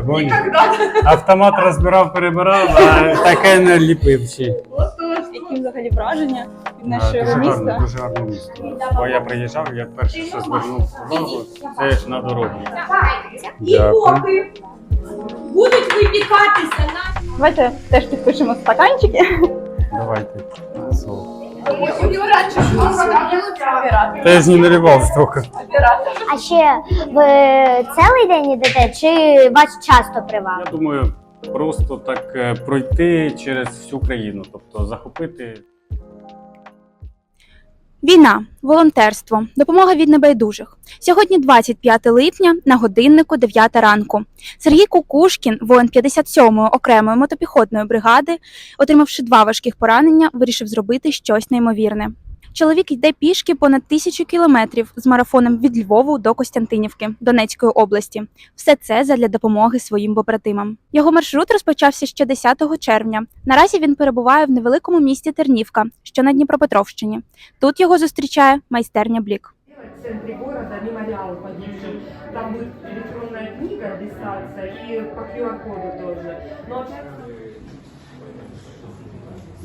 Огонь. Никогда. Автомат розбирав, перебирав, а таке не ліпив ще. Які взагалі враження від нашого Дуже гарне, міста? дуже гарне місто. Бо я приїжджав, я перше, що звернув увагу, це ж на дорогу. І поки будуть випікатися на Давайте теж підпишемо стаканчики. Давайте. Оператор. Та я з ним наливав стільки. Оператор. А ще ви цілий день йдете, чи вас часто привали? Я думаю, просто так е, пройти через всю країну, тобто захопити Війна, волонтерство, допомога від небайдужих. Сьогодні 25 липня на годиннику 9 ранку. Сергій Кукушкін, воїн 57-ї окремої мотопіхотної бригади, отримавши два важких поранення, вирішив зробити щось неймовірне. Чоловік йде пішки понад тисячу кілометрів з марафоном від Львову до Костянтинівки Донецької області. Все це задля допомоги своїм побратимам. Його маршрут розпочався ще 10 червня. Наразі він перебуває в невеликому місті Тернівка, що на Дніпропетровщині. Тут його зустрічає майстерня Блік. В центре города мемориал погибшим. Там будет электронная книга, дистанция и по QR-коду тоже. Но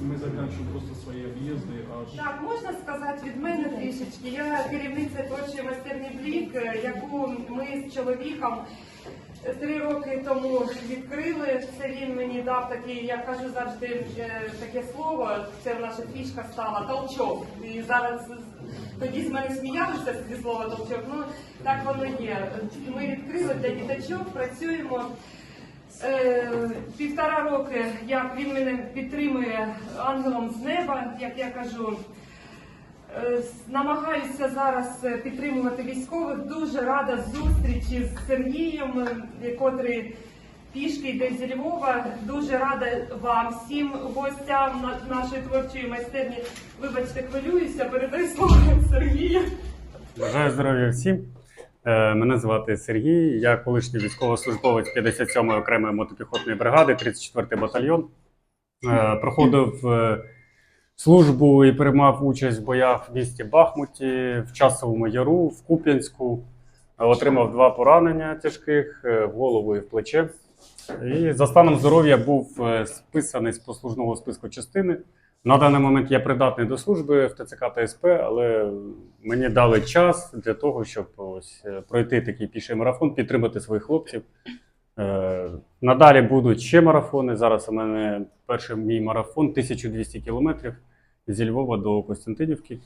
Ми закінчуємо просто свої об'їзди аж Так, можна сказати від мене трішечки. Я керівниця творчої майстерні Блік, е, яку ми з чоловіком три роки тому відкрили. Це він мені дав такий, я кажу завжди таке слово. Це наша фішка стала толчок. І зараз тоді з мене сміялися зі слова толчок. Ну так воно є. Ми відкрили для діточок, працюємо. Е, півтора роки, як він мене підтримує ангелом з неба, як я кажу. Е, Намагаюся зараз е, підтримувати військових. Дуже рада зустрічі з Сергієм, котрий пішки йде зі Львова. Дуже рада вам всім гостям на- нашої творчої майстерні. Вибачте, хвилююся, передай слово Сергію. Бажаю здоров'я всім. Е, Мене звати Сергій, я колишній військовослужбовець 57-ї окремої мотопіхотної бригади, 34-й батальйон. Е, Проходив е, службу і приймав участь в боях в місті Бахмуті, в Часовому Яру, в Куп'янську. Отримав два поранення тяжких в голову і в плече. І за станом здоров'я був списаний з послужного списку частини. На даний момент я придатний до служби в ТЦК та СП, але мені дали час для того, щоб ось е, пройти такий піший марафон, підтримати своїх хлопців. Е, Надалі будуть ще марафони. Зараз у мене перший мій марафон 1200 кілометрів зі Львова до Костянтинівки.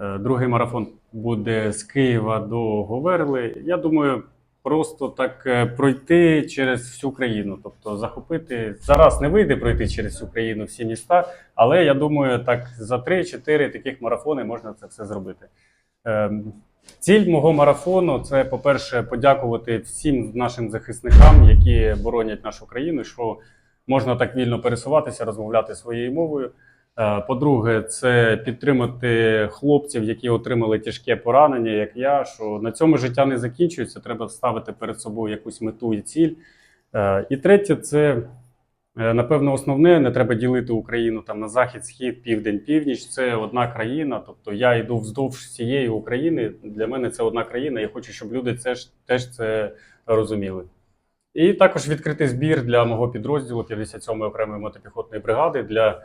Е, Другий марафон буде з Києва до Говерли. Я думаю, просто так е, пройти через всю країну, тобто захопити. Зараз не вийде пройти через всю країну всі міста, але я думаю, так за 3-4 таких марафони можна це все зробити. Ем, Ціль мого марафону це, по-перше, подякувати всім нашим захисникам, які боронять нашу країну, що можна так вільно пересуватися, розмовляти своєю мовою. Е, По-друге, це підтримати хлопців, які отримали тяжке поранення, як я. Що на цьому життя не закінчується, треба ставити перед собою якусь мету і ціль. Е, І третє, це Е, Напевно, основне не треба ділити Україну там на захід, схід, південь, північ. Це одна країна. Тобто я йду вздовж всієї України. Для мене це одна країна. Я хочу, щоб люди це ж теж це розуміли. І також відкритий збір для мого підрозділу 57-ї окремої мотопіхотної бригади для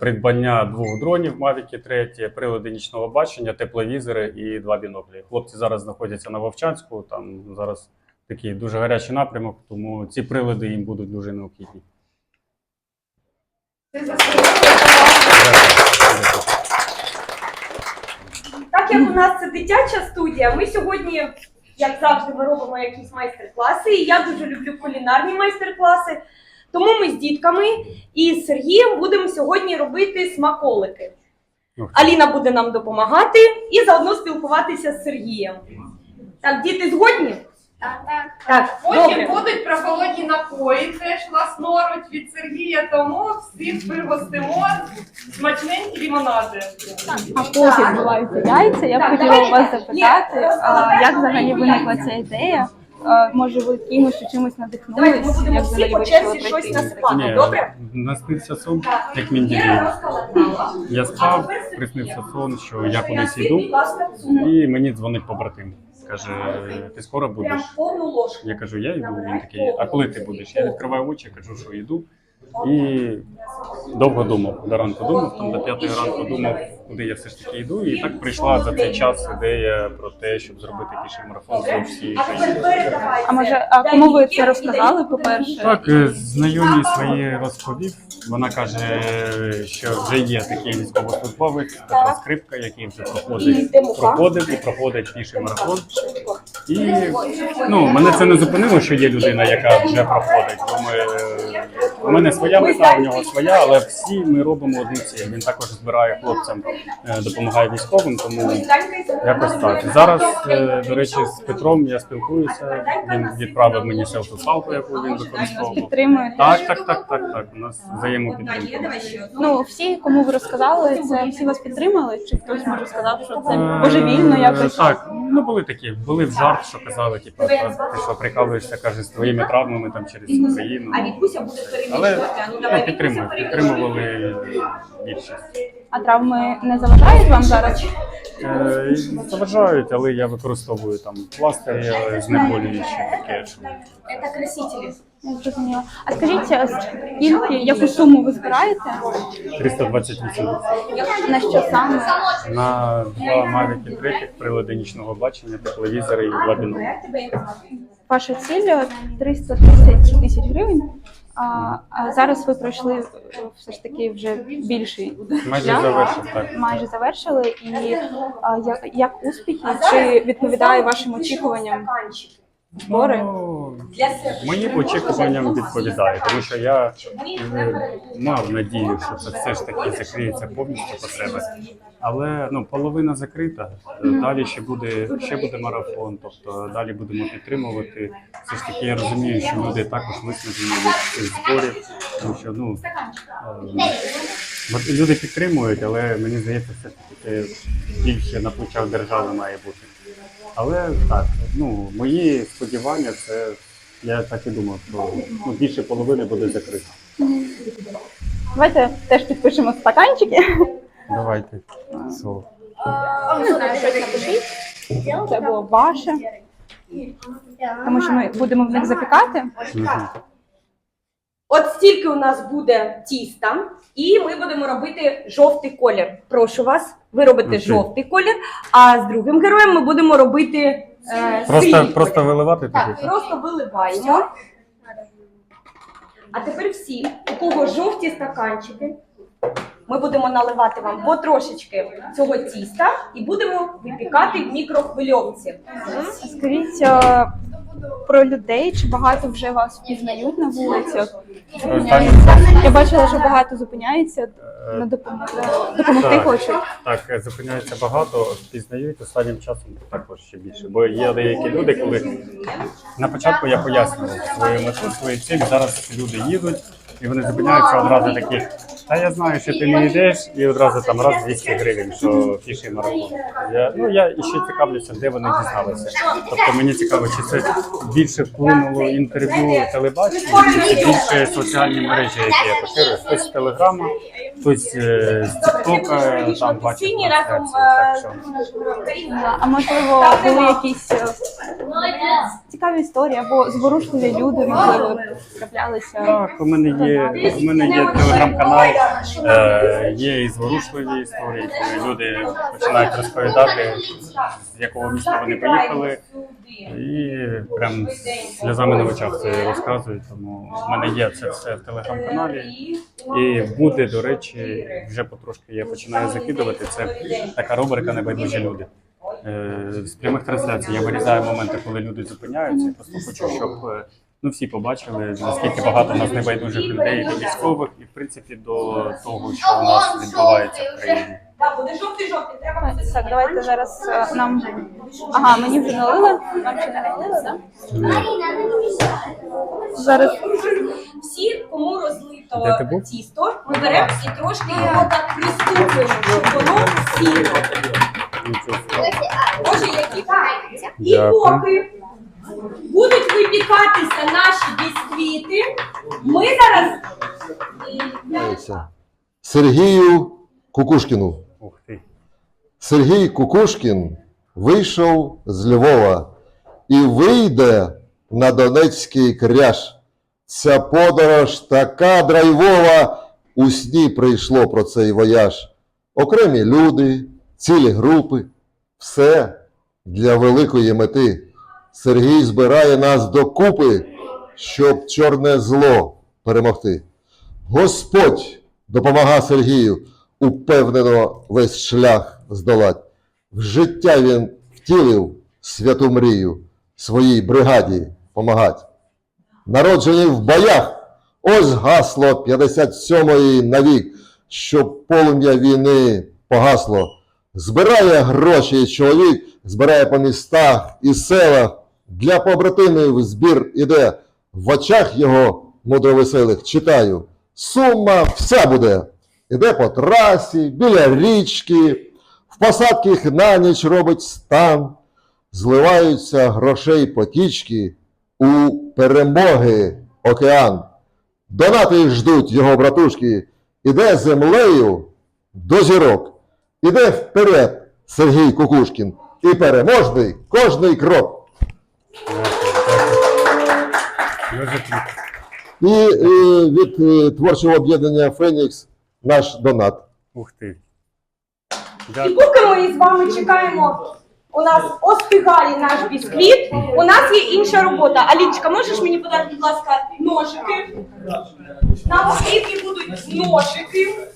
придбання двох дронів Mavic 3, прилади нічного бачення, тепловізори і два біноклі. Хлопці зараз знаходяться на Вовчанську. Там зараз такий дуже гарячий напрямок, тому ці прилади їм будуть дуже необхідні. Так як у нас це дитяча студія, ми сьогодні, як завжди, ми робимо якісь майстер-класи. І я дуже люблю кулінарні майстер-класи. Тому ми з дітками і з Сергієм будемо сьогодні робити смаколики. Аліна буде нам допомагати і заодно спілкуватися з Сергієм. Так, діти згодні? Так, так. Так, Потім добре. будуть прохолодні напої, теж вас норуть від Сергія, тому всіх пригостимо смачненькі лімонади. А поки відбуваються яйця, я б хотіла у вас запитати, Ні, а, як взагалі виникла ця ідея? Може, ви кимось чимось Давайте ми будемо Як всі по черзі щось насипати. Добре? наснився сон, Так. як. Іра. Я спав, приснився сон, що я кудись йду, і мені дзвонить побратим. Каже, ти скоро будеш? Я кажу, я йду. Він такий, а коли ти будеш? Я відкриваю очі, кажу, що йду. І довго думав, до ранку думав, там до п'ятої ранку думав, куди я все ж таки йду. І так прийшла за цей час ідея про те, щоб зробити піший марафон для всієї А країни. А може, а кому ви це розказали, по-перше? Так, е, знайомі свої розповів. Вона каже, що вже є такий військовослужбовець, Петро Скрипка, який вже проходить, проходив і проходить піший марафон. І ну, мене це не зупинило, що є людина, яка вже проходить. Думаю, е, у мене своя мета, у нього своя, але всі ми робимо одну ціль. Він також збирає хлопцям, е, допомагає військовим, тому якось так. Зараз, е, до речі, з Петром я спілкуюся. Він відправив мені селфі-палку, яку він використовував. Підтримуєте? Так, так, так, так, так. У нас взаємопідтримка. Ну, всі, кому ви розказали, це всі вас підтримали? Чи хтось може сказав, що це Е, божевільно якось? Так, ну були такі, були в жарт, що казали, типу, «Та ти що прикалуєшся, каже, з твоїми травмами там через Україну. А Вікуся буде Але. А ну ну, підтримують, підтримували більшість. А травми не заважають вам зараз? Е, заважають, але я використовую там пластирі, знеболюючі таке, що Це красителі. Я зрозуміла. А скажіть, а скільки, яку суму ви збираєте? 328 На що саме? на два Mavic 3 прилади нічного бачення, тепловізори і два біноклі. Ваша ціль 330 тисяч гривень. А, а зараз ви пройшли е, все ж таки вже більший Майже шлях. завершив, так. майже завершили. І а, як, як успіхи? Чи відповідає вашим очікуванням. Збори? Ну. Моїм очікуванням відповідає, тому що я е, мав надію, що це все ж таки закриється повністю потреба. Але ну половина закрита. Е, Далі ще буде ще буде марафон. Тобто далі будемо підтримувати. Все ж таки я розумію, що люди також виснажені від цих зборів, тому що ну е, от люди підтримують, але мені здається, все ж таки це більше на плечах держави має бути. Але так, ну мої сподівання, це я так і думав, що ну, більше половини буде закрито. Давайте теж підпишемо стаканчики. Давайте. Напишіть. Це було ваше. Тому що ми будемо в них запікати. Мгм. От стільки у нас буде тіста, і ми будемо робити жовтий колір. Прошу вас, ви робите Окей. жовтий колір, а з другим героєм ми будемо робити е, Просто, синій просто колір. виливати Так, туди. просто виливаємо. А тепер всі, у кого жовті стаканчики, ми будемо наливати вам потрошечки цього тіста і будемо випікати в мікрохвильовці. Скажіть е, про людей, чи багато вже вас впізнають на вулиці? От, Останнім Я бачила, що багато зупиняється на допомогу. Допомогти хочуть. Так, е, зупиняється багато, пізнають останнім часом також ще більше. Бо є деякі люди, коли на початку я пояснював свою мету, свої цілі. Зараз люди їдуть і вони зупиняються одразу такі. Та я знаю, що ти не йдеш, і одразу там раз 200 гривень, що піший марафон. Я ну я і ще цікавлюся, де вони дізналися. Тобто мені цікаво, чи це більше вплинуло інтерв'ю телебачення, чи більше соціальні мережі, які я поширюю. Хтось з телеграма, хтось е, з Тіктока там бачив Сині разом А можливо, були якісь е, цікаві історії або зворушливі люди, можливо, траплялися. Так, у мене є у мене є телеграм-канал, е, є і зворушливі історії, коли люди починають розповідати, з якого міста вони поїхали, і прям з сльозами на очах це розказують. Тому в мене є це все в телеграм-каналі. І буде, до речі, вже потрошки я починаю закидувати. Це така рубрика Небайдужі люди. Е, З прямих трансляцій я вирізаю моменти, коли люди зупиняються. Просто хочу, щоб е, ну всі побачили, наскільки багато нас небайдужих людей до військових, і в принципі до того, що у нас відбувається в країні. Так, буде жовтий-жовтий, треба буде Так, давайте зараз е, нам. Ага, мені вже налили. Вам ще не налили, так? Зараз Всі, кому розлито Де ти був? тісто, ми беремо і трошки його так пристукуємо, щоб воно сіло. Нічого собі. Боже, які І Дякую. поки будуть випікатися наші бісквіти, ми зараз Дивіться. Сергію Кукушкіну. Ух ти. Сергій Кукушкін вийшов з Львова і вийде на Донецький кряж. Ця подорож така драйвова, у сні прийшло про цей вояж. Окремі люди, цілі групи, все для великої мети. Сергій збирає нас докупи, щоб чорне зло перемогти. Господь допомага Сергію упевнено весь шлях здолать. В життя він втілив святу мрію своїй бригаді помагать. Народжені в боях, ось гасло 57-ї навік, щоб полум'я війни погасло. Збирає гроші чоловік, збирає по містах і селах. Для побратимів збір іде. В очах його мудровеселих читаю. Сума вся буде. Іде по трасі, біля річки, в посадках на ніч робить стан. Зливаються грошей потічки у перемоги океан. Донати ждуть його братушки. Іде землею до зірок. Іде вперед Сергій Кукушкін. І переможний кожний крок. І е, від е, творчого об'єднання Фенікс наш донат. Ух ти. І поки ми з вами чекаємо, у нас остигає наш бісквіт, у нас є інша робота. Алічка, можеш мені подати, будь ласка, ножики? Нам потрібні будуть ножики.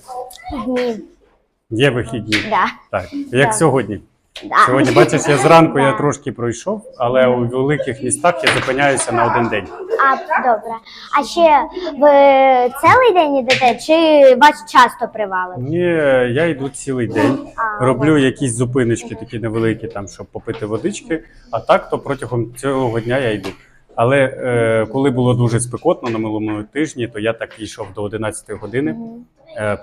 Є вихідні. Да. Так, як Так. сьогодні. Да. Сьогодні, бачиш, я зранку я трошки пройшов, але у великих містах я зупиняюся на один день. А, добре. А ще ви цілий день ідете, чи вас часто привалить? Ні, я йду цілий день, А, роблю якісь зупиночки такі невеликі, там, щоб попити водички, а так то протягом цього дня я йду. Але е, коли було дуже спекотно на минулому тижні, то я так йшов до 11 години. Е,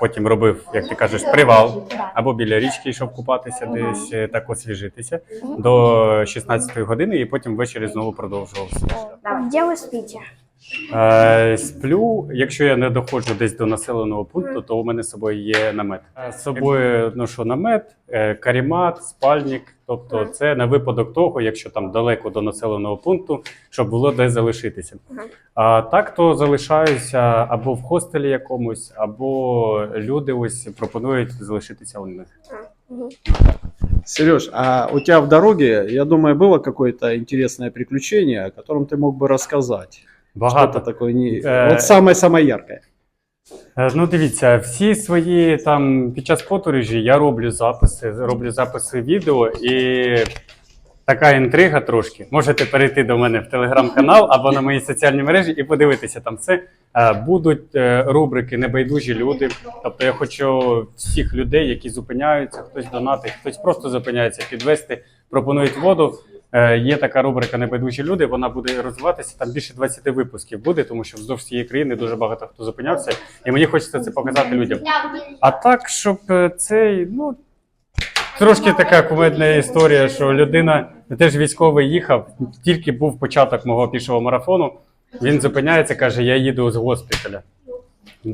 потім робив, як ти кажеш, привал або біля річки йшов купатися, десь е, так освіжитися до 16 години, і потім ввечері знову продовжував. шлях. Де ви спите? Е, сплю, якщо я не доходжу десь до населеного пункту, то у мене з собою є намет. Е, З собою ношу намет, е, карімат, спальник. Тобто, це на випадок того, якщо там далеко до населеного пункту, щоб було де залишитися. А так то залишаюся або в хостелі якомусь, або люди ось пропонують залишитися у них. Сереж, а у тебя в дороге, я думаю, было какое-то интересное приключение, о котором ты мог бы рассказать? Багато Что-то такое не... Э, Вот самое-самое яркое. Е, Ну, дивіться, всі свої там під час подорожі я роблю записи, роблю записи відео і така інтрига трошки. Можете перейти до мене в телеграм-канал або на мої соціальні мережі і подивитися там все. Е, Будуть е, рубрики Небайдужі люди. Тобто я хочу всіх людей, які зупиняються, хтось донатить, хтось просто зупиняється, підвести, пропонують воду. Е, Є така рубрика Небайдужі люди. Вона буде розвиватися. Там більше 20 випусків буде, тому що вздовж всієї країни дуже багато хто зупинявся, і мені хочеться це показати людям. А так, щоб е, цей, ну трошки така кумедна історія, що людина теж військовий їхав, тільки був початок мого пішого марафону. Він зупиняється, каже: Я їду з госпіталя.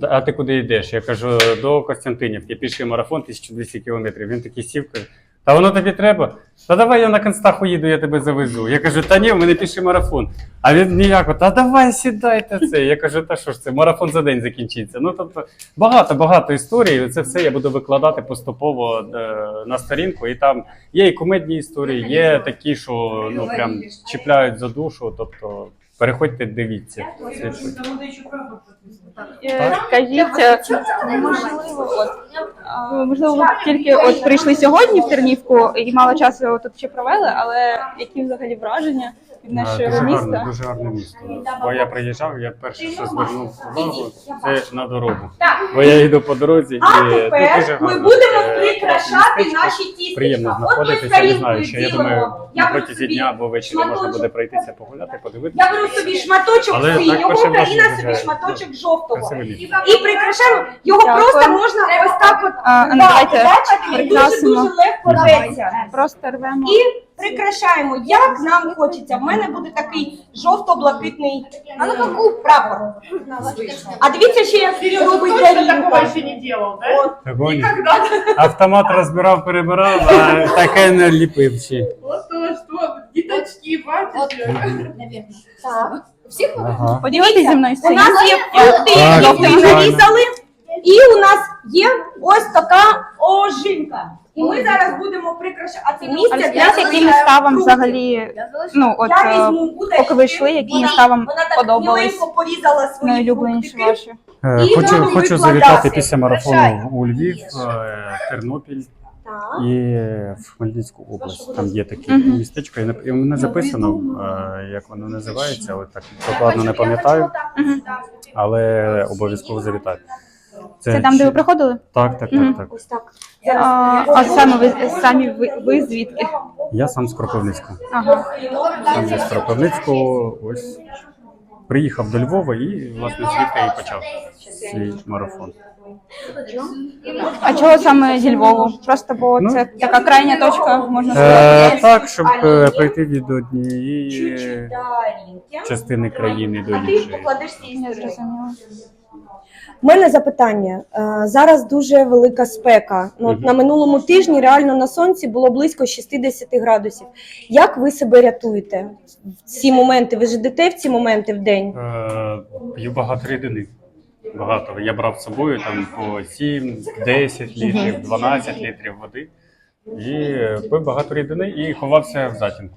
А ти куди йдеш? Я кажу, до Костянтинівки, піший марафон 1200 кілометрів. Він такий сів, каже, та воно тобі треба? Та давай я на констаху їду, я тебе завезу. Я кажу, та ні, в мене піший марафон. А він ніяко, та давай сідайте це. Я кажу, та що ж це, марафон за день закінчиться. Ну тобто багато багато історій. Це все я буду викладати поступово е, на сторінку. І там є і кумедні історії, є такі, що ну прям чіпляють за душу. Тобто переходьте, дивіться. Слідкуйте. Е, Скажіть, е, можливо, от, а, можливо, ви тільки от прийшли сьогодні в Тернівку і мало часу тут ще провели, але які взагалі враження від нашого Дуже гарне, міста? дуже гарне місто. Бо я приїжджав, я перше, що звернув увагу, це на дорогу. Так. Бо я йду по дорозі і А ну, дуже тепер ми гарно. будемо Е, прикрашати наші тістечка. Приємно От ми знаходитися, не знаю, що я думаю, Я на протязі дня або ввечері можна буде пройтися, погуляти, подивитися. Я беру собі шматочок синього, Україна собі шматочок жовтого. Красиве. І прикрашаємо. Його просто можна ось так от ну, бачите, він дуже-дуже легко рветься. Просто рвемо. І прикрашаємо, як нам хочеться. В мене буде такий жовто-блакитний прапор. А дивіться, ще як робить Дарінка. Когда-то. Автомат розбирав, перебирав, а таке не ліпив ще. То, діточки, бачите. Ага. Поділитися зі мною У нас є фрукти, які нарізали, і у нас є ось така ожинка. І ми зараз будемо прикрашати. А це А місце для які міста вам фруктів. взагалі ну от Я е, візьму удочки. поки ви йшли, які Вона- міста вона так подобались? миленько порізала свої найулюбленіші фруктики. ваші? Е, І Хочу, нам хочу викладати. завітати після марафону у Львів, е, Тернопіль Так. і в Хмельницьку область. Там є такі Мгм. містечка, і нап- і не записано, е, як воно називається, але так докладно не пам'ятаю, Мгм. але обов'язково завітати. Це там, де ви приходили? Так, так, Мгм. так, так. Ось так. А, а саме ви самі ви, ви звідки? Я сам з Кропивницького. Ага. Сам я з Кропивницького, ось приїхав до Львова і, власне, звідти і почав свій марафон. А чого саме зі Львову? Просто бо Ну, це така крайня точка, можна сказати. Е, так, щоб е, пройти від однієї частини країни до А ти іншої. покладеш Я зрозуміла. У мене запитання. Е, Зараз дуже велика спека. Ну, Мгм. на минулому тижні реально на сонці було близько 60 градусів. Як ви себе рятуєте в ці моменти? Ви ж йдете в ці моменти в день? Е, П'ю багато рідини. Багато. Я брав з собою там по 7, 10 літрів, 12 літрів води. І пив багато рідини і ховався в затінку.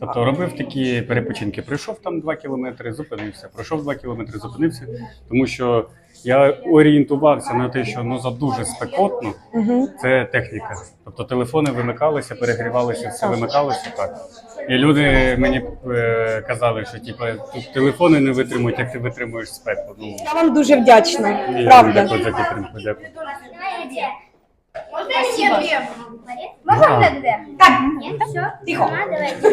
Тобто робив такі перепочинки. Пройшов там 2 кілометри, зупинився. Пройшов 2 кілометри, зупинився. Тому що я орієнтувався на те, що ну за дуже спекотно Угу. це техніка. Тобто телефони вимикалися, перегрівалися, все вимикалося так. І люди мені е, казали, що типу, тут телефони не витримують, як ти витримуєш спеку. Ну Я вам дуже вдячна. і Правда. дякую за підтримку. Дякую. Можно вот это, да? Так, Нет, все. Тихо. А, давайте.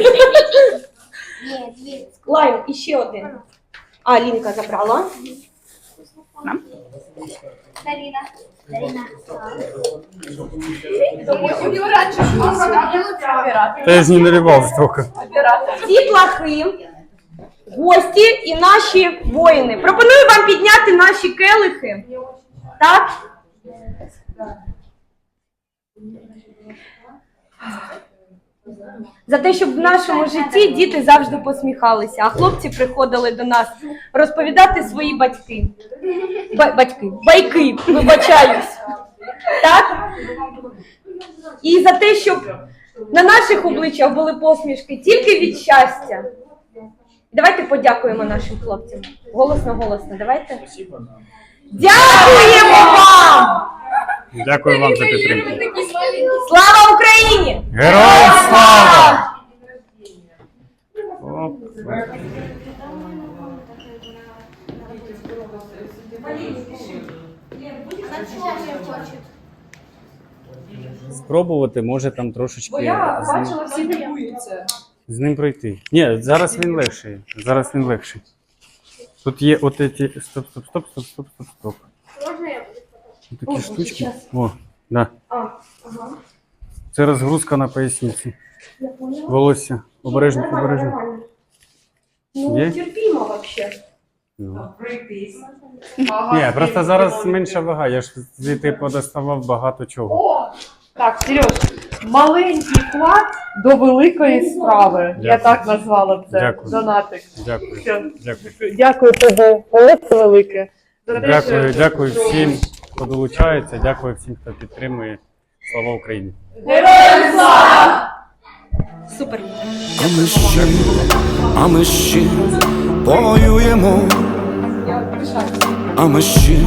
Нет, две. лайм, і один. А, Лінка забрала. Дарина. Дарина. Та я ж не наливав стільки. Ці плахи, гості і наші воїни. Пропоную вам підняти наші келихи. Так? За те, щоб в нашому житті діти завжди посміхалися, а хлопці приходили до нас розповідати свої батьки. Ба- батьки, байки, вибачаюсь. Так? І за те, щоб на наших обличчях були посмішки тільки від щастя. Давайте подякуємо нашим хлопцям. Голосно, голосно, давайте. Дякуємо вам! Дякую вам за підтримку. Слава Україні! Героям слава! Спробувати може там трошечки Бо з ним, всі дивуються. з ним пройти. Ні, зараз він легший. Зараз він легший. Тут є от ці. Стоп, стоп, стоп, стоп, стоп, стоп, стоп. Ось Такі штучки. О, да. Це розгрузка на поясниці. Волосся. Обережно, обережно. Ну, Є? терпімо взагалі. Ну. Пройтись. Ні, просто зараз менша вага. Я ж звідти подоставав багато чого. О! Так, Сереж, маленький вклад до великої справи. Я Дякую. так назвала б це. Дякую. Донатик. Дякую. Все. Дякую. Дякую тобі. Велике велике. За те, Дякую, що- дякую всім, хто долучається. Дякую всім, хто підтримує. Слава Україні! Героям слава! Супер. А ми ще, а ми ще повоюємо. А ми ще,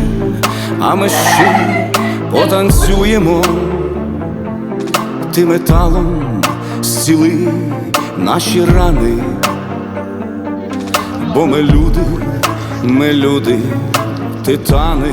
а ми ще потанцюємо. Ти металом зціли наші рани. Бо ми люди, ми люди, титани.